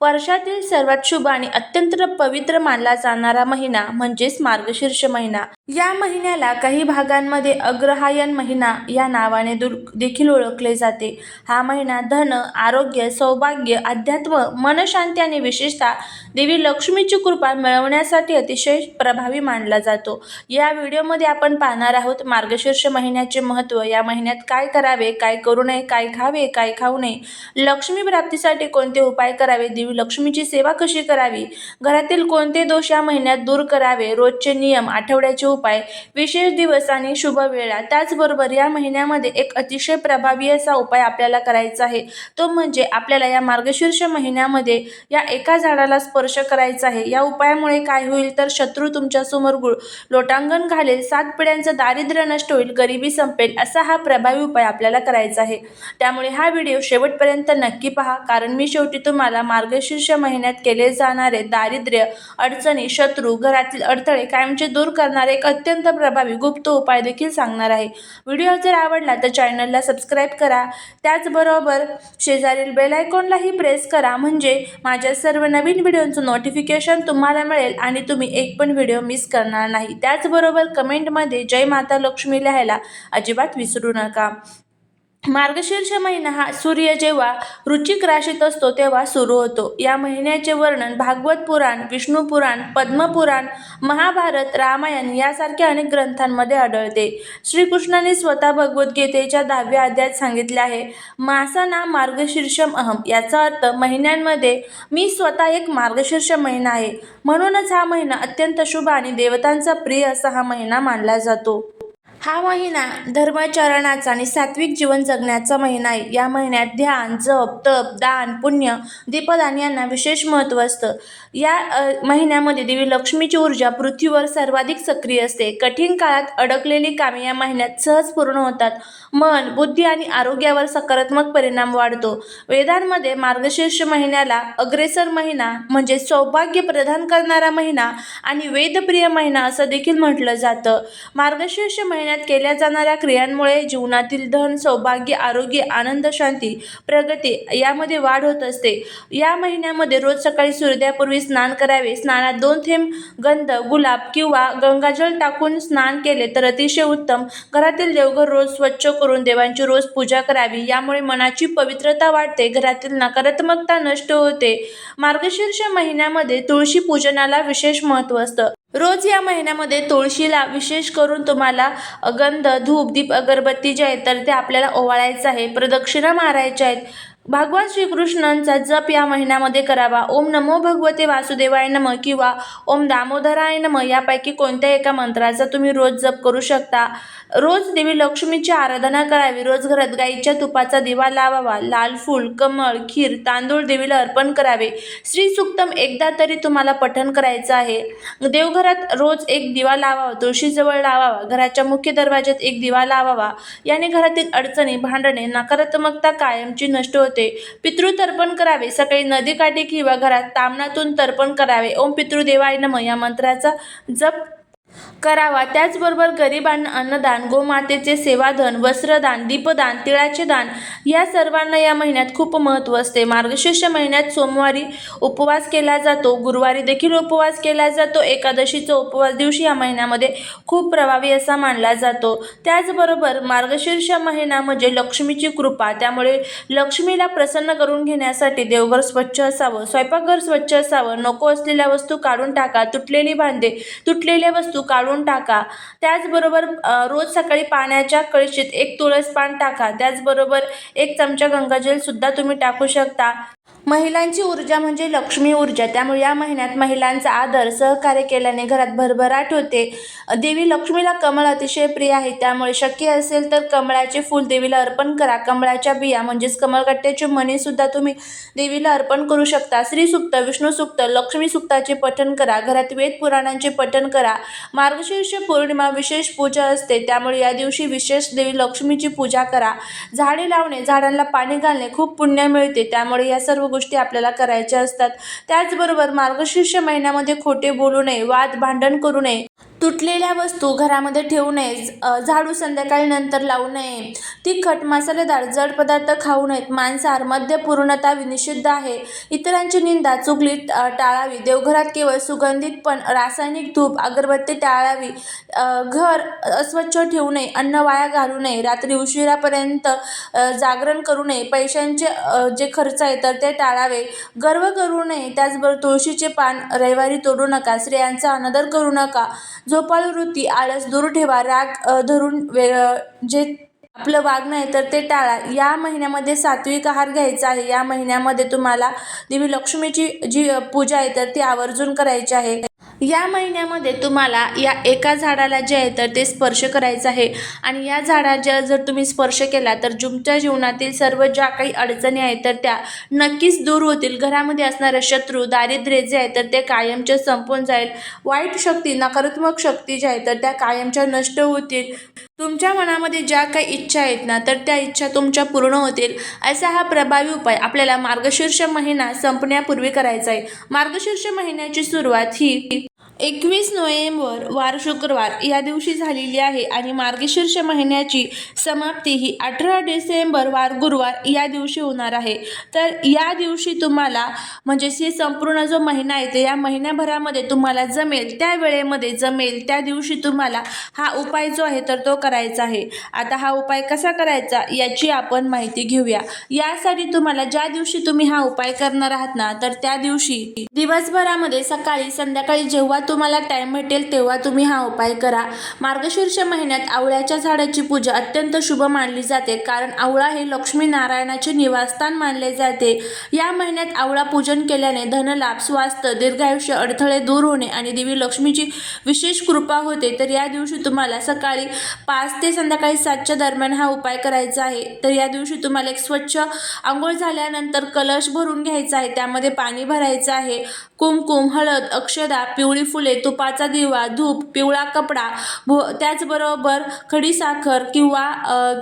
वर्षातील सर्वात शुभ आणि अत्यंत पवित्र मानला जाणारा महिना म्हणजेच मार्गशीर्ष महिना. या महिन्याला काही भागांमध्ये अग्रहायण महिना या नावाने दुर देखील ओळखले जाते. हा महिना धन आरोग्य सौभाग्य अध्यात्म मनशांती आणि विशेषतः देवी लक्ष्मीची कृपा मिळवण्यासाठी अतिशय प्रभावी मानला जातो. या व्हिडिओमध्ये आपण पाहणार आहोत मार्गशीर्ष महिन्याचे महत्त्व. या महिन्यात काय करावे काय करू नये काय खावे काय खाऊ नये लक्ष्मी प्राप्तीसाठी कोणते उपाय करावे देवी लक्ष्मीची सेवा कशी करावी? घरातील कोणते दोष या महिन्यात दूर करावे? रोजचे नियम आठवड्याचे उपाय विशेष दिवस आणि शुभ वेळा त्याचबरोबर या महिन्यामध्ये एक अतिशय प्रभावी असा उपाय आपल्याला करायचा आहे. तो म्हणजे आपल्याला या मार्गशीर्ष महिन्यामध्ये या एका झाडाला स्पर्श करायचा आहे. या उपायामुळे काय होईल तर शत्रू तुमच्यासमोर गुळ लोटांगण घालेल सात पिढ्यांचं दारिद्र्य नष्ट होईल गरिबी संपेल असा हा प्रभावी उपाय आपल्याला करायचा आहे. त्यामुळे हा व्हिडिओ शेवटपर्यंत नक्की पहा कारण मी शेवटी तुम्हाला मार्ग मार्गशीर्ष महिन्यात केले जाणारे दारिद्र्य अडचणी शत्रू घरातील अडथळे कायमचे दूर करणारे एक अत्यंत प्रभावी गुप्त उपाय देखील सांगणार आहे. व्हिडिओ जर आवडला तर चॅनलला सबस्क्राईब करा. त्याचबरोबर शेजारील बेलायकॉनलाही प्रेस करा. म्हणजे माझ्या सर्व नवीन व्हिडिओंचं नोटिफिकेशन तुम्हाला मिळेल आणि तुम्ही एक पण व्हिडिओ मिस करणार नाही. त्याचबरोबर कमेंटमध्ये जय माता लक्ष्मी लिहायला अजिबात विसरू नका. मार्गशीर्ष महिना हा सूर्य जेव्हा रुचिक राशीत असतो तेव्हा सुरू होतो. या महिन्याचे वर्णन भागवत पुराण विष्णू पुराण पद्मपुराण महाभारत रामायण यासारख्या अनेक ग्रंथांमध्ये आढळते. श्रीकृष्णाने स्वतः भगवद्गीतेच्या दहाव्या अध्यायात सांगितले आहे मासाना मार्गशीर्षम अहम. याचा अर्थ महिन्यांमध्ये मी स्वतः एक मार्गशीर्ष महिना आहे. म्हणूनच हा महिना अत्यंत शुभ आणि देवतांचा प्रिय असा हा महिना मानला जातो. हा महिना धर्मचरणाचा आणि सात्विक जीवन जगण्याचा महिना आहे. या महिन्यात ध्यान जप तप दान पुण्य दीपदान यांना विशेष महत्त्व असतं. या महिन्यामध्ये देवी लक्ष्मीची ऊर्जा पृथ्वीवर सर्वाधिक सक्रिय असते. कठीण काळात अडकलेली कामे या महिन्यात सहज पूर्ण होतात. मन बुद्धी आणि आरोग्यावर सकारात्मक परिणाम वाढतो. वेदांमध्ये मार्गशीर्ष महिन्याला अग्रेसर महिना म्हणजे सौभाग्य प्रदान करणारा महिना आणि वेदप्रिय महिना असं देखील म्हटलं जातं. मार्गशीर्ष महिन्यात केल्या जाणाऱ्या क्रियांमुळे जीवनातील धन सौभाग्य आरोग्य आनंद शांती प्रगती यामध्ये वाढ होत असते. या महिन्यामध्ये रोज सकाळी सूर्योदयापूर्वी स्नान करावे. स्नानात दोन थेंब गंध गुलाब किंवा गंगाजल टाकून स्नान केले तर अतिशय उत्तम. घरातील देवघर रोज स्वच्छ करून देवांची रोज पूजा करावी. यामुळे मनाची पवित्रता वाढते. घरातील नकारात्मकता नष्ट होते. मार्गशीर्ष महिन्यामध्ये तुळशी पूजनाला विशेष महत्त्व असतं. रोज या महिन्यामध्ये तुळशीला विशेष करून तुम्हाला गंध धूप दीप अगरबत्ती जे आहेत तर ते आपल्याला ओवाळायचं आहे. प्रदक्षिणा मारायच्या आहेत. भगवान श्रीकृष्णांचा जप या महिन्यामध्ये करावा. ओम नमो भगवते वासुदेवाय नम किंवा ओम दामोदराय नम यापैकी कोणत्या एका मंत्राचा तुम्ही रोज जप करू शकता? रोज देवी लक्ष्मीची आराधना करावी. रोज घरात गाईच्या तुपाचा दिवा लावावा. लाल फूल कमळ खीर तांदूळ देवीला अर्पण करावे. श्री सुक्तम एकदा तरी तुम्हाला पठण करायचं आहे. देवघरात रोज एक दिवा लावावा. तुळशीजवळ लावावा. घराच्या मुख्य दरवाज्यात एक दिवा लावावा. याने घरातील अडचणी भांडणे नकारात्मकता कायमची नष्ट होते. पितृतर्पण करावे. सकाळी नदीकाठी किंवा घरात तामणातून तर्पण करावे. ओम पितृदेवाय नम. या मंत्राचा जप करावा. त्याचबरोबर गरिबांना अन्नदान गोमातेचे सेवाधन वस्त्रदान दीपदान तिळाचे दान या सर्वांना या महिन्यात खूप महत्त्व असते. मार्गशीर्ष महिन्यात सोमवारी उपवास केला जातो. गुरुवारी देखील उपवास केला जातो. एकादशीचा उपवास दिवशी या महिन्यामध्ये खूप प्रभावी असा मानला जातो. त्याचबरोबर मार्गशीर्ष महिना म्हणजे लक्ष्मीची कृपा. त्यामुळे लक्ष्मीला प्रसन्न करून घेण्यासाठी देवघर स्वच्छ असावं स्वयंपाकघर स्वच्छ असावं नको असलेल्या वस्तू काढून टाका तुटलेली भांडे तुटलेल्या वस्तू काढून टाका. त्याचबरोबर रोज सकाळी पाण्याच्या कळशीत एक तुळस पान टाका. त्याचबरोबर एक चमचा गंगाजलसुद्धा तुम्ही टाकू शकता. महिलांची ऊर्जा म्हणजे लक्ष्मी ऊर्जा. त्यामुळे या महिन्यात महिलांचा आदर सहकार्य केल्याने घरात भरभराट होते. देवी लक्ष्मीला कमळ अतिशय प्रिय आहे. त्यामुळे शक्य असेल तर कमळाचे फूल देवीला अर्पण करा. कमळाच्या बिया म्हणजेच कमळकट्ट्याचे मणीसुद्धा तुम्ही देवीला अर्पण करू शकता. श्री सुक्त विष्णू सुक्त लक्ष्मी सुक्ताचे पठण करा. घरात वेद पुराणांचे पठण करा. मार्गशीर्ष पौर्णिमा विशेष पूजा असते. त्यामुळे या दिवशी विशेष देवी लक्ष्मीची पूजा करा. झाडे लावणे झाडांना पाणी घालणे खूप पुण्य मिळते. त्यामुळे या सर्व गोष्टी आपल्याला करायच्या असतात. त्याचबरोबर मार्गशीर्ष महिन्यामध्ये खोटे बोलू नये वाद भांडण करू नये. तुटलेल्या वस्तू घरामध्ये ठेवू नये झाडू संध्याकाळी नंतर लावू नये. तिखट मसालेदार जड पदार्थ खाऊ नयेत. मांसाहार मद्य पूर्णता निषिद्ध आहे. इतरांची निंदा चुकली टाळावी. देवघरात केवळ सुगंधित पण रासायनिक धूप अगरबत्ती टाळावी. घर अस्वच्छ ठेवू नये. अन्न वाया घालू नये. रात्री उशिरापर्यंत जागरण करू नये. पैशांचे जे खर्च आहे तर ते टाळावे. गर्व करू नये. त्याचबरोबर तुळशीचे पान रविवारी तोडू नका. स्त्रियांचा अनादर करू नका. झोपाळू वृत्ती आळस दूर ठेवा राग धरून वे जे आपलं वागणं आहे तर ते टाळा. या महिन्यामध्ये सात्विक आहार घ्यायचा आहे. या महिन्यामध्ये तुम्हाला देवी लक्ष्मीची जी पूजा आहे तर ती आवर्जून करायची आहे. या महिन्यामध्ये तुम्हाला या एका झाडाला जे आहे तर ते स्पर्श करायचं आहे. आणि या झाडाच्या जर तुम्ही स्पर्श केला तर तुमच्या जीवनातील सर्व ज्या काही अडचणी आहेत तर त्या नक्कीच दूर होतील. घरामध्ये असणारे शत्रू दारिद्र्य जे आहे तर ते कायमचे संपून जाईल. वाईट शक्ती नकारात्मक शक्ती ज्या आहेत तर त्या कायमच्या नष्ट होतील. तुमच्या मनामध्ये ज्या काही इच्छा आहेत ना तर त्या इच्छा तुमच्या पूर्ण होतील. असा हा प्रभावी उपाय आपल्याला मार्गशीर्ष महिना संपण्यापूर्वी करायचा आहे. मार्गशीर्ष महिन्याची सुरुवात ही एकवीस नोव्हेंबर वार शुक्रवार या दिवशी झालेली आहे आणि मार्गशीर्ष महिन्याची समाप्ती ही अठरा डिसेंबर वार गुरुवार या दिवशी होणार आहे. तर या दिवशी तुम्हाला म्हणजे हे संपूर्ण जो महिना आहे ते या महिन्याभरामध्ये तुम्हाला जमेल त्या वेळेमध्ये जमेल त्या दिवशी तुम्हाला हा उपाय जो आहे तर तो करायचा आहे. आता हा उपाय कसा करायचा याची आपण माहिती घेऊया. यासाठी तुम्हाला ज्या दिवशी तुम्ही हा उपाय करणार आहात ना तर त्या दिवशी दिवसभरामध्ये सकाळी संध्याकाळी जेव्हा तुम्हाला टाईम भेटेल तेव्हा तुम्ही हा उपाय करा. मार्गशीर्ष महिन्यात आवळ्याच्या झाडाची पूजा अत्यंत शुभ मानली जाते कारण आवळा हे लक्ष्मी नारायणाचे निवासस्थान मानले जाते. या महिन्यात आवळा पूजन केल्याने धनलाभ स्वास्थ्य दीर्घायुष्य अडथळे दूर होणे आणि देवी लक्ष्मीची विशेष कृपा होते. तर या दिवशी तुम्हाला सकाळी पाच ते संध्याकाळी सातच्या दरम्यान हा उपाय करायचा आहे. तर या दिवशी तुम्हाला एक स्वच्छ आंघोळ झाल्यानंतर कलश भरून घ्यायचा आहे. त्यामध्ये पाणी भरायचं आहे. कुमकुम हळद अक्षदा पिवळी फुले तुपाचा दिवा धूप पिवळा कपडा भो त्याचबरोबर खडीसाखर किंवा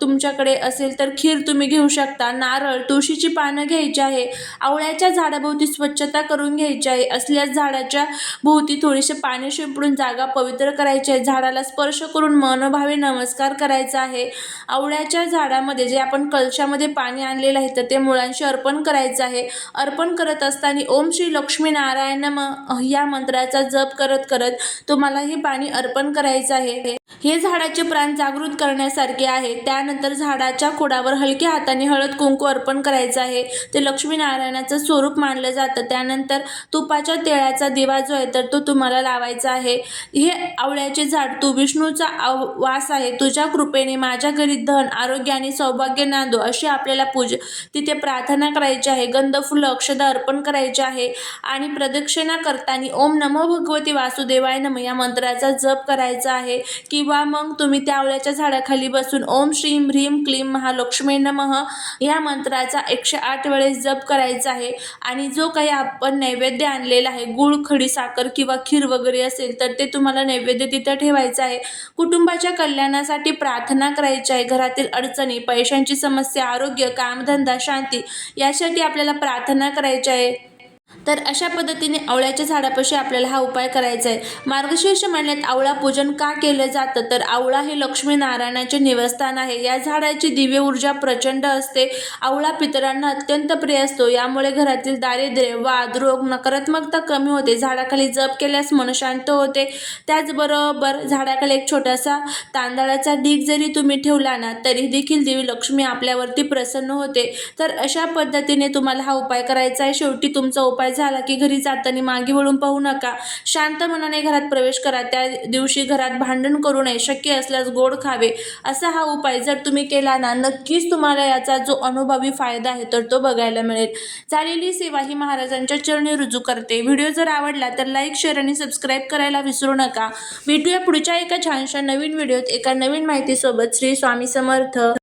तुमच्याकडे असेल तर खीर तुम्ही घेऊ शकता. नारळ तुळशीची पानं घ्यायची आहे. आवळ्याच्या झाडाभोवती स्वच्छता करून घ्यायची आहे. असल्यास झाडाच्या भोवती थोडीसे पाणी शिंपडून जागा पवित्र करायची आहे. झाडाला स्पर्श करून मनोभावे नमस्कार करायचा आहे. आवळ्याच्या झाडामध्ये जे आपण कलशामध्ये पाणी आणलेलं आहे तर ते मुळांशी अर्पण करायचं आहे. अर्पण करत असताना ओम श्री लक्ष्मी नारायण नमः या मंत्राचा जप करत करत तुम्हाला हे पाणी अर्पण करायचं आहे. हे झाडाचे प्राण जागृत करण्यासारखे आहे. त्यानंतर झाडाच्या खोडावर हलक्या हाताने हळद कुंकू अर्पण करायचं आहे. ते लक्ष्मीनारायणाचं स्वरूप मानलं जातं. त्यानंतर तुपाच्या तेळाचा दिवा जो आहे तर तो तुम्हाला लावायचा आहे. हे आवळ्याचे झाड तू विष्णूचा आव वास आहे. तुझ्या कृपेने माझ्या घरी धन आरोग्य आणि सौभाग्य नांदो अशी आपल्याला पूज तिथे प्रार्थना करायची आहे. गंध फुलं अक्षदा अर्पण करायचे आहे. आणि प्रदक्षिणा करताना ओम नमो भगवती वासुदेवाय नम या मंत्राचा जप करायचा आहे. किंवा मग तुम्ही त्या आवळ्याच्या झाडाखाली बसून ओम श्रीम ह्रीम क्लीम महालक्ष्मी नमः या मंत्राचा एकशे आठ वेळेस जप करायचा आहे. आणि जो काही आपण नैवेद्य आणलेला आहे गुळ खडी साखर किंवा खीर वगैरे असेल तर ते तुम्हाला नैवेद्य तिथं ठेवायचं आहे. कुटुंबाच्या कल्याणासाठी प्रार्थना करायची आहे. घरातील अडचणी पैशांची समस्या आरोग्य कामधंदा शांती यासाठी आपल्याला प्रार्थना करायची आहे. तर अशा पद्धतीने आवळ्याच्या झाडापाशी आपल्याला हा उपाय करायचा आहे. मार्गशीर्ष महिन्यात आवळा पूजन का केलं जातं? तर आवळा हे लक्ष्मी नारायणाचे निवासस्थान आहे. या झाडाची दिव्य ऊर्जा प्रचंड असते. आवळा पितरांना अत्यंत प्रिय असतो. यामुळे घरातील दारिद्र्य वाद रोग नकारात्मकता कमी होते. झाडाखाली जप केल्यास मन शांत होते. त्याचबरोबर झाडाखाली एक छोटासा तांदळाचा ढीग जरी तुम्ही ठेवला ना तरी देखील देवी लक्ष्मी आपल्यावरती प्रसन्न होते. तर अशा पद्धतीने तुम्हाला हा उपाय करायचा आहे. शेवटी तुमचा उपाय झाला की घरी जाताना मागे वळून पाहू नका. शांत मनाने घरात प्रवेश करा. त्या दिवशी घरात भांडण करू नये. शक्य असल्यास गोड खावे. असा हा उपाय जर तुम्ही केला ना नक्कीच तुम्हाला याचा जो अनुभवी फायदा आहे तर तो बघायला मिळेल. झालेली सेवा ही महाराजांच्या चरणी रुजू करते. व्हिडिओ जर आवडला तर लाईक शेअर आणि सबस्क्राईब करायला विसरू नका. भेटूया पुढच्या एका छानशा नवीन व्हिडिओत एका नवीन माहितीसोबत. श्री स्वामी समर्थ.